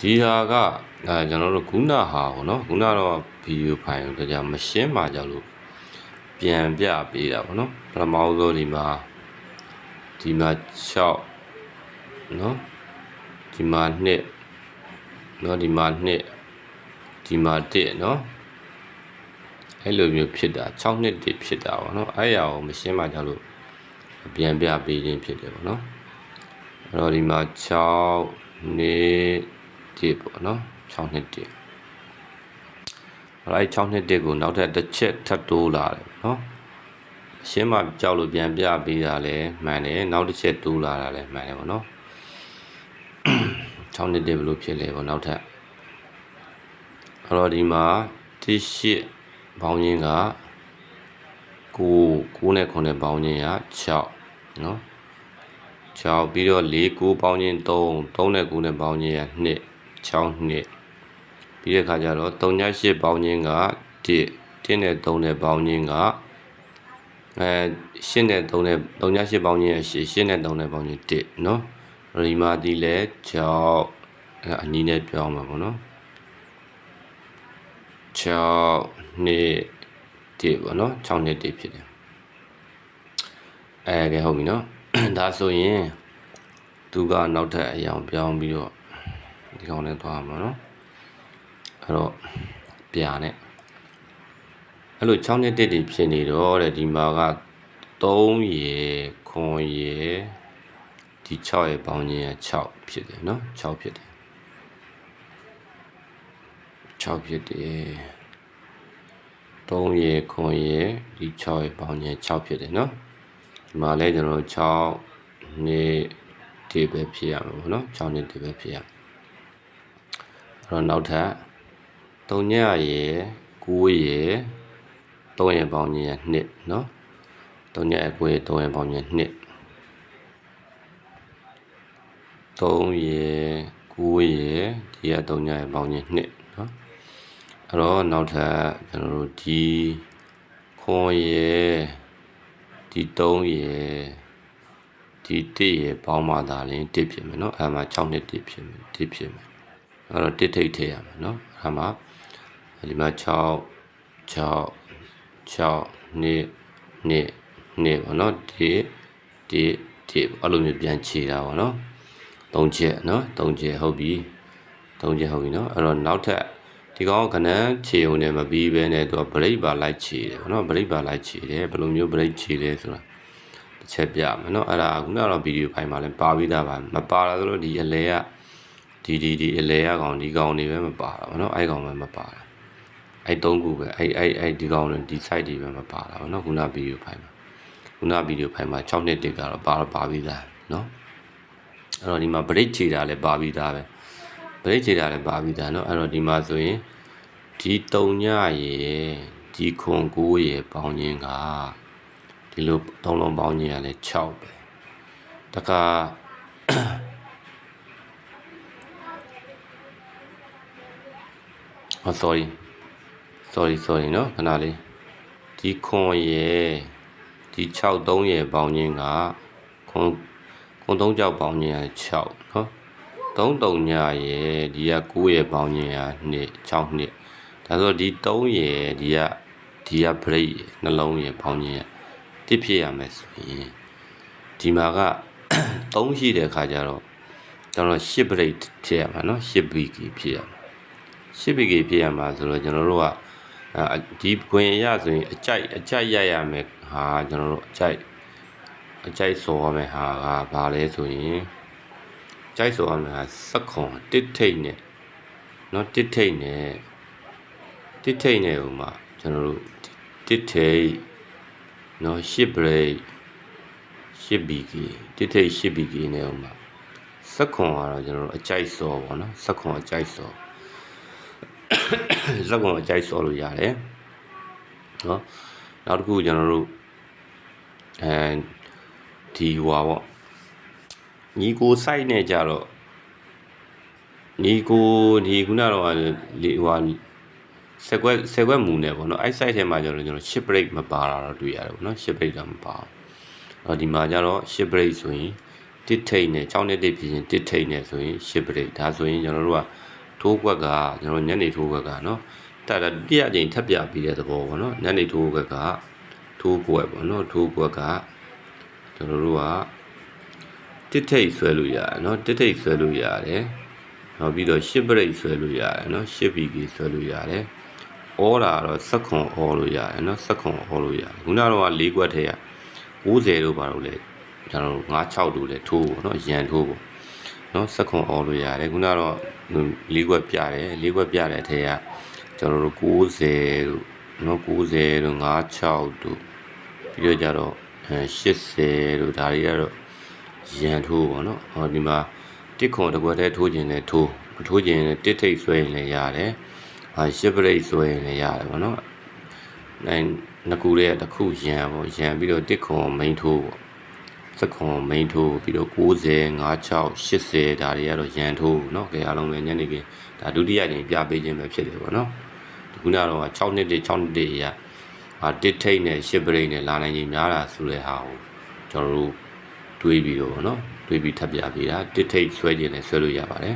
ဒီဟာကအဲကျွန်တော်တို့ခုနဟာပေါ့နော်ခုနတော့ဗီဒီယိုဖိုင်ကိုကြာမရှင်းပါကြလို့ပြန်ပြပေးတာပေါ့နော်ပထမဆုံးဒီမှာဒီမှာ6နော်ဒီမှာ2နော်ဒီမှာ2ဒီမှာ1နော်အဲ့လိုမျိုးဖြစ်တာ6နှစ်တည်းဖြစ်တာပေါ့နော်အဲ့ရအောင်မရှင်းပါကြလို့ပြန်ပြပေးခြင်းဖြစ်တယ်ပေါ့နော်အဲ့တော့ဒီမှာ6နှစ် တည်းပေါ့နော်6နှစ်တည်းအဲ့6နှစ်တည်းကိုနောက်ထပ်တစ်ချက်ထပ်တိုးလာတယ်နော်အရှင်းမကြောက်လို့ပြန်ပြပေးတာလည်းမှန်တယ်နောက်တစ်ချက်တိုးလာတာလည်းမှန်တယ်ပေါ့နော်6နှစ်တည်းဘယ်လိုဖြစ်လဲပေါ့နောက်ထပ်အဲ့တော့ဒီမှာတိရှိဘောင်းရင်းက9 9နဲ့9နဲ့ဘောင်းရင်းက6နော်6ပြီးတော့4 9ပေါင်းချင်း3 3နဲ့9နဲ့ပေါင်းချင်းက2 6နှစ်ပြီးတဲ့ခါကျတော့3ည8ပေါင်းချင်းက1 1နဲ့3နဲ့ပေါင်းချင်းကအဲ8နဲ့3နဲ့3ည8ပေါင်းချင်းက8 8နဲ့3နဲ့ပေါင်းချင်း1နော်ဒီမှာဒီလဲ6အနီးနဲ့ပြောင်းမှာပေါ့နော်6နှစ်1ပေါ့နော်6နှစ်1ဖြစ်တယ်အဲကဲဟုတ်ပြီနော်ဒါဆိုရင်သူကနောက်ထပ်အယောင်ပြောင်းပြီးတော့ ဒီကောင်နဲ့သွားမှာနော်အဲ့တော့ပြာနဲ့အဲ့လို6နှစ်1တွေဖြစ်နေတော့တဲ့ဒီမှာက3ရေခွန်ရေဒီ6ရေပေါင်းခြင်းက6ဖြစ်တယ်နော်6ဖြစ်တယ်6ဖြစ်တယ်3ရေခွန်ရေဒီ6ရေပေါင်းခြင်း6ဖြစ်တယ်နော်ဒီမှာလဲကျွန်တော်6နှစ်ဒီပဲဖြစ်ရမှာပေါ့နော်6နှစ်ဒီပဲဖြစ်ရအဲ့ တော့နောက်ထပ်3ညရေ9ရေ3ရေပေါင်းခြင်းရ2เนาะ3ညရေ9ရေ3ရေပေါင်းခြင်း2 3ရေ9ရေဒီက3ညရေပေါင်းခြင်း2เนาะအဲ့တော့နောက်ထပ်ကျွန်တော်တို့ဒီခွန်ရေဒီ3ရေဒီ1ရေပေါင်းမှသာလင်1ဖြစ်မယ်เนาะအဲ့မှာ6နှစ်1ဖြစ်မယ်1ဖြစ်မယ် အဲ့တော့1ထိတ်ထည့်ရမယ်เนาะအဲ့မှာဒီမှာ6 6 6နှစ်နှစ်နှစ်ပေါ့เนาะဒီဒီဒီအဲ့လိုမျိုးပြန်ခြေတာပေါ့เนาะ၃ချက်เนาะ၃ချက်ဟုတ်ပြီ၃ချက်ဟုတ်ပြီเนาะအဲ့တော့နောက်ထပ်ဒီကောင်ကဏ္ဍခြေုံနဲ့မပြီးဘဲနဲ့သူကဘရိတ်ပါလိုက်ခြေတယ်ပေါ့เนาะဘရိတ်ပါလိုက်ခြေတယ်ဘယ်လိုမျိုးဘရိတ်ခြေလဲဆိုတာတစ်ချက်ပြမယ်เนาะအဲ့ဒါခုနကတော့ဗီဒီယိုဖိုင်မှာလည်းပါပြီးသားပါမပါလာသလိုဒီအလဲက ဒီဒီဒီအလဲရကောင်ဒီကောင်တွေပဲမပါတာဗောနော်အဲ့ကောင်ပဲမပါတာအဲ့သုံးခုပဲအဲ့အဲ့အဲ့ဒီကောင်တွေဒီ site တွေပဲမပါတာဗောနော်ခုနဗီဒီယိုဖိုင်မှာခုနဗီဒီယိုဖိုင်မှာ6နှစ်တက်ကတော့ပါတော့ပါပြီးသားနော်အဲ့တော့ဒီမှာ break ခြေတာလည်းပါပြီးသားပဲ break ခြေတာလည်းပါပြီးသားနော်အဲ့တော့ဒီမှာဆိုရင်ဒီတုံညရဲ့ဒီခွန်ကိုရဲ့ပေါင်းခြင်းကဒီလိုသုံးလုံးပေါင်းခြင်းကလည်း6ပဲတခါ ဟော sorry sorry sorry เนาะခဏလေးဒီခွန်ရေဒီ6 3ရေပေါင်းခြင်းကခွန်ခွန်3ကြောက်ပေါင်းခြင်းက6เนาะ3 3ညရေဒီက9ရေပေါင်းခြင်းက2 6နှစ်ဒါဆိုဒီ3ရေဒီကဒီက break နှလုံးရေပေါင်းခြင်းကတစ်ဖြစ်ရမယ်ဆိုရင်ဒီမှာက3ရှိတဲ့ခါကျတော့ကျွန်တော်10 break ဖြစ်ရမှာเนาะ10 bg ဖြစ်ရမှာ 10 bg ဖြစ်ရမှာဆိုတော့ကျွန်တော်တို့ကဒီခွင်ရဆိုရင်အကြိုက်အကြိုက်ရရမယ်ဟာကျွန်တော်တို့အကြိုက်အကြိုက်စော်ရမယ်ဟာကဘာလဲဆိုရင်ကြိုက်စော်ရမယ်ဟာစက်ခွန်တစ်ထိတ်နဲ့เนาะတစ်ထိတ်နဲ့တစ်ထိတ်နဲ့ဟိုမှာကျွန်တော်တို့တစ်ထိတ်เนาะ10 break 10 bg တစ်ထိတ်10 bg နဲ့ဟိုမှာစက်ခွန်ကတော့ကျွန်တော်တို့အကြိုက်စော်ပေါ့နော်စက်ခွန်အကြိုက်စော် ဇက်ကောင်အကြိုက်စော်လို့ရတယ်နော်နောက်တစ်ခုကျွန်တော်တို့အဲဒီဟွာပေါ့ညီကို site နဲ့ကြတော့ညီကိုဒီခုနတော့လေဟွာဆက်ကွက်ဆက်ကွက်မူနဲ့ပေါ့နော်အဲ့ site ထဲမှာကျတော့ကျွန်တော် ship break မပါတာတော့တွေ့ရတယ်ပေါ့နော် ship break တော့မပါဘူးအော်ဒီမှာကျတော့ ship break ဆိုရင်တစ်ထိတ်နဲ့6နှစ်တိဖြစ်ရင်တစ်ထိတ်နဲ့ဆိုရင် ship break ဒါဆိုရင်ကျွန်တော်တို့က ထိုးကွက်ကကျွန်တော်ညနေထိုးကွက်ကနော်တက်တာတရအချိန်ထပ်ပြပြီးတဲ့သဘောပေါ့နော်ညနေထိုးကွက်ကထိုးကွက်ပေါ့နော်ထိုးကွက်ကကျွန်တော်တို့ကတစ်ထိတ်ဆွဲလို့ရတယ်နော်တစ်ထိတ်ဆွဲလို့ရတယ်နောက်ပြီးတော့ရှစ်ပရိတ်ဆွဲလို့ရတယ်နော်ရှစ်ဘီကီဆွဲလို့ရတယ်ဩတာတော့စက်ခွန်ဩလို့ရတယ်နော်စက်ခွန်ဩလို့ရတယ်ခုနကတော့၄ကွက်ထဲက90တို့ပါတော့လေကျွန်တော်တို့96တို့လည်းထိုးပေါ့နော်ရန်ထိုးပေါ့ နော်စက်ခွန်ဩလို့ရတယ်ခုနကတော့၄ကွက်ပြတယ်၄ကွက်ပြတဲ့အထဲကကျွန်တော်တို့90တို့နော်90တို့96တို့ပြီးတော့ကြတော့အဲ80တို့ဒါတွေကတော့ရန်ထိုးပေါ့နော်ဟောဒီမှာတစ်ခွန်တစ်ကွက်ထဲထိုးခြင်းနဲ့ထိုးမထိုးခြင်းနဲ့တစ်ထိတ်ဆွဲရင်လည်းရတယ်ဟာရှစ်ပရိတ်ဆွဲရင်လည်းရတယ်ပေါ့နော်အဲနှစ်ခုလေးကတစ်ခုရန်ပေါ့ရန်ပြီးတော့တစ်ခွန်မိန်ထိုးပေါ့ စက်ခွန်မိန်ထိုးပြီးတော့90 56 80ဒါတွေကတော့ရန်ထိုးเนาะကြဲအားလုံးပဲညနေခင်းဒါဒုတိယကြိမ်ပြပေးခြင်းပဲဖြစ်တယ်ပေါ့နော်ဒီခုနကတော့6နှစ်တည်း6နှစ်တည်းရဟာတစ်ထိတ်နဲ့ရှစ်ပရိတ်နဲ့လာနိုင်ခြင်းများတာဆိုတဲ့ဟာကိုကျွန်တော်တို့တွေးပြီးတော့ပေါ့နော်တွေးပြီးထပ်ပြပေးတာတစ်ထိတ်ဆွဲခြင်းနဲ့ဆွဲလို့ရပါတယ်